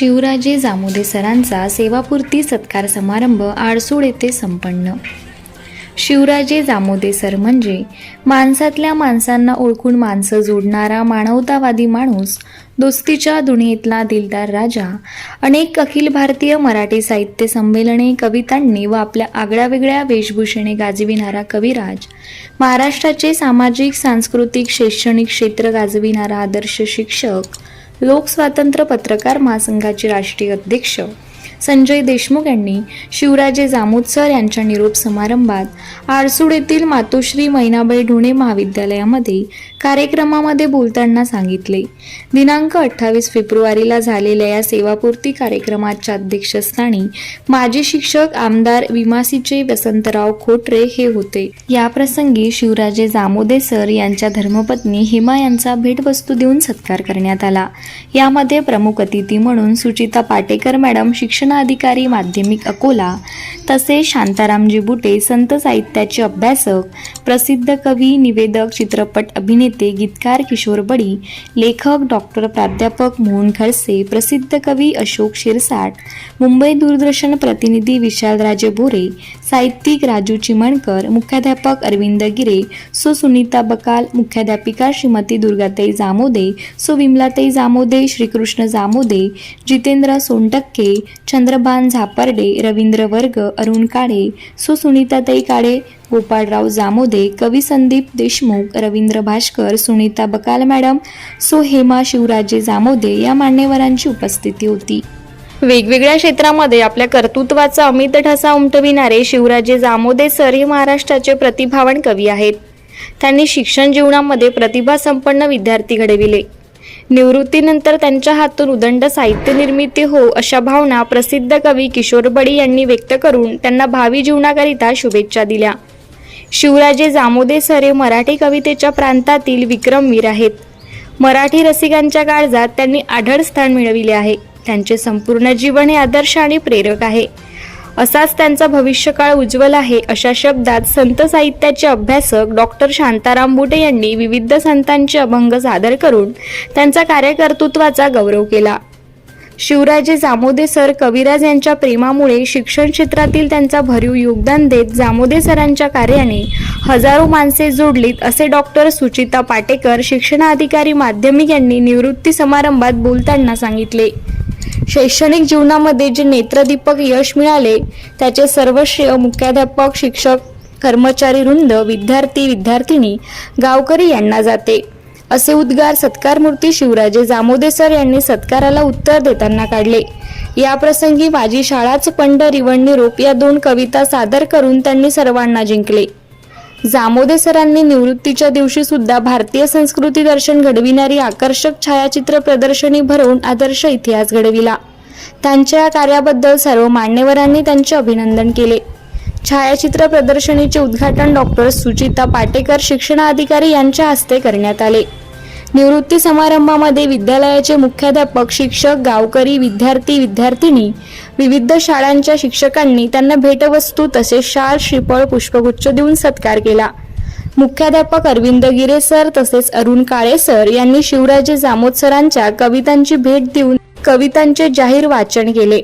शिवराजे जामोदे सरांचा सेवापूर्ती सत्कार समारंभ आडसूळ येथे संपन्न. शिवराजे जामोदे सर म्हणजे माणसातल्या माणसांना ओळखून माणसं जोडणारा मानवतावादी माणूस दोस्तीच्या दुनियेतला दिलदार राजा अनेक अखिल भारतीय मराठी साहित्य संमेलने कवितांनी व आपल्या आगळ्यावेगळ्या वेशभूषेने गाजविणारा कविराज महाराष्ट्राचे सामाजिक सांस्कृतिक शैक्षणिक क्षेत्र गाजविणारा आदर्श शिक्षक लोकस्वातंत्र्य पत्रकार महासंघाचे राष्ट्रीय अध्यक्ष. संजय देशमुख यांनी शिवराजे जामोदसर यांच्या निरोप समारंभात आरसूड येथील मातोश्री मैनाबाई ढोणे महाविद्यालयामध्ये कार्यक्रमामध्ये बोलताना सांगितले. दिनांक अठ्ठावीस फेब्रुवारीला झालेल्या या सेवापूर्ती कार्यक्रमाच्या अध्यक्षस्थानी माजी शिक्षक आमदार विमासीचे वसंतराव खोटरे हे होते. याप्रसंगी शिवराजे जामोदे सर यांच्या धर्मपत्नी हेमा यांचा भेटवस्तू देऊन सत्कार करण्यात आला. यामध्ये प्रमुख अतिथी म्हणून सुचिता पाटेकर मॅडम शिक्षण शिक्षणाधिकारी माध्यमिक अकोला तसेच शांतारामजी बुटे संत साहित्याचे अभ्यासक प्रसिद्ध कवी निवेदक चित्रपट अभिनेते गीतकार किशोर बडी लेखक डॉक्टर प्राध्यापक मोहन खडसे प्रसिद्ध कवी अशोक शिरसाट मुंबई दूरदर्शन प्रतिनिधी विशालराजे बोरे साहित्यिक राजू चिमणकर मुख्याध्यापक अरविंद गिरे सो. सुनीता बकाल मुख्याध्यापिका श्रीमती दुर्गाताई जामोदे सो. विमलाताई जामोदे श्रीकृष्ण जामोदे जितेंद्र सोनटक्के चंद्रभान झापर्डे रवींद्र वर्ग अरुण काळे सुसुनीताताई काळे गोपाळराव जामोदे कवी संदीप देशमुख रवींद्र भास्कर सुनीता बकाल मॅडम सो हेमा शिवराजे जामोदे या मान्यवरांची उपस्थिती होती. वेगवेगळ्या क्षेत्रामध्ये आपल्या कर्तृत्वाचा अमित ठसा उमटविणारे शिवराजे जामोदे सर हे महाराष्ट्राचे प्रतिभावान कवी आहेत. त्यांनी शिक्षण जीवनामध्ये प्रतिभासंपन्न विद्यार्थी घडविले. निवृत्तीनंतर त्यांच्या हातून उदंड साहित्य निर्मिती हो अशा भावना प्रसिद्ध कवी किशोर बडी यांनी व्यक्त करून त्यांना भावी जीवनाकरिता शुभेच्छा दिल्या. शिवराजे जामोदे सर हे मराठी कवितेच्या प्रांतातील विक्रमवीर आहेत. मराठी रसिकांच्या काळजात त्यांनी आढळ स्थान मिळविले आहे. त्यांचे संपूर्ण जीवन हे आदर्श आणि प्रेरक आहे. असाच त्यांचा भविष्यकाळ उज्ज्वल आहे अशा शब्दात संत साहित्याचे अभ्यासक डॉक्टर शांताराम बुटे यांनी विविध संतांचे अभंग सादर करून त्यांचा कार्यकर्तृत्वाचा गौरव केला. शिवराजे जामोदे सर कविराज यांच्या प्रेमामुळे शिक्षण क्षेत्रातील त्यांचा भरीव योगदान देत जामोदे सरांच्या कार्याने हजारो माणसे जोडलीत असे डॉक्टर सुचिता पाटेकर शिक्षणाधिकारी माध्यमिक यांनी निवृत्ती समारंभात बोलताना सांगितले. शैक्षणिक जीवनामध्ये जे नेत्रदीपक यश मिळाले त्याचे सर्व श्रेय मुख्याध्यापक शिक्षक कर्मचारी वृंद विद्यार्थी विद्यार्थिनी गावकरी यांना जाते. असे उद्गार सत्कारमूर्ती शिवराजे जामोदे सर यांनी सत्काराला उत्तर देताना काढले. या प्रसंगी माझी शाळाच पंड रिवण निरोप या दोन कविता सादर करून त्यांनी सर्वांना जिंकले. जामोदे सरांनी निवृत्तीच्या दिवशी सुद्धा भारतीय संस्कृती दर्शन घडविणारी आकर्षक छायाचित्र प्रदर्शनी भरवून आदर्श इतिहास घडविला. त्यांच्या या कार्याबद्दल सर्व मान्यवरांनी त्यांचे अभिनंदन केले. छायाचित्र प्रदर्शनीचे उद्घाटन डॉक्टर सुचिता पाटेकर शिक्षणाधिकारी यांच्या हस्ते करण्यात आले. निवृत्ती समारंभामध्ये विद्यालयाचे मुख्याध्यापक शिक्षक गावकरी विद्यार्थी विद्यार्थिनी विविध शाळांच्या शिक्षकांनी त्यांना भेटवस्तू तसेच शाल श्रीफळ पुष्पगुच्छ देऊन सत्कार केला. मुख्याध्यापक अरविंद गिरे सर तसेच अरुण काळे सर यांनी शिवराजे जामोद सरांच्या कवितांची भेट देऊन कवितांचे जाहीर वाचन केले.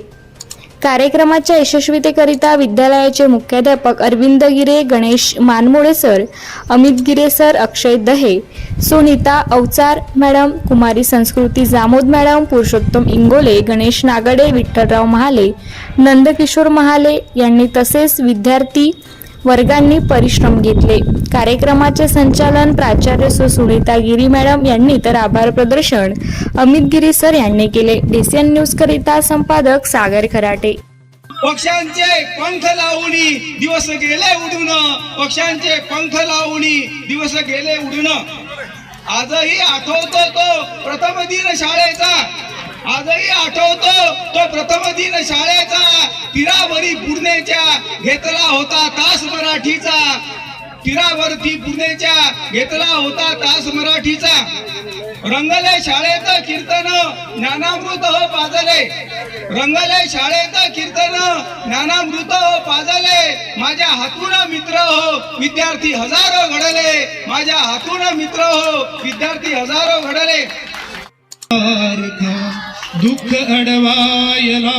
कार्यक्रमाच्या यशस्वीतेकरिता विद्यालयाचे मुख्याध्यापक अरविंद गिरे गणेश मानमोळे सर अमित गिरे सर अक्षय दहे सुनीता अवचार मॅडम कुमारी संस्कृती जामोद मॅडम पुरुषोत्तम इंगोले गणेश नागडे विठ्ठलराव महाले नंदकिशोर महाले यांनी तसेच विद्यार्थी वर्गांनी परिश्रम घेतले. कार्यक्रमाचे संचालन प्राचार्य सु. सुनीता गिरी मॅडम यांनी तर आभार प्रदर्शन अमित गिरी सर यांनी केले. डीसीएन न्यूज करिता संपादक सागर खराटे. पक्ष्यांचे पंख लावणी दिवस गेले उडून. पक्ष्यांचे पंख लावणी दिवस गेले उडून. आजही आठवतो तो प्रथम दिन शाळेचा. आजही आठवतो तो प्रथम दिन शाळेचा. तिरावरी पुरण्याच्या घेतला होता तास मराठीचा. तीरावरती पुणेच्या घेतला होता तास मराठीचा. रंगले शाळेत कीर्तन ज्ञानामृत हो पाजले. रंगले शाळेत कीर्तन ज्ञानामृत हो पाजले. माझ्या हातून मित्र हो विद्यार्थी हजारो घडले. माझ्या हातून मित्र हो विद्यार्थी हजारो घडले. दुःख अडवायला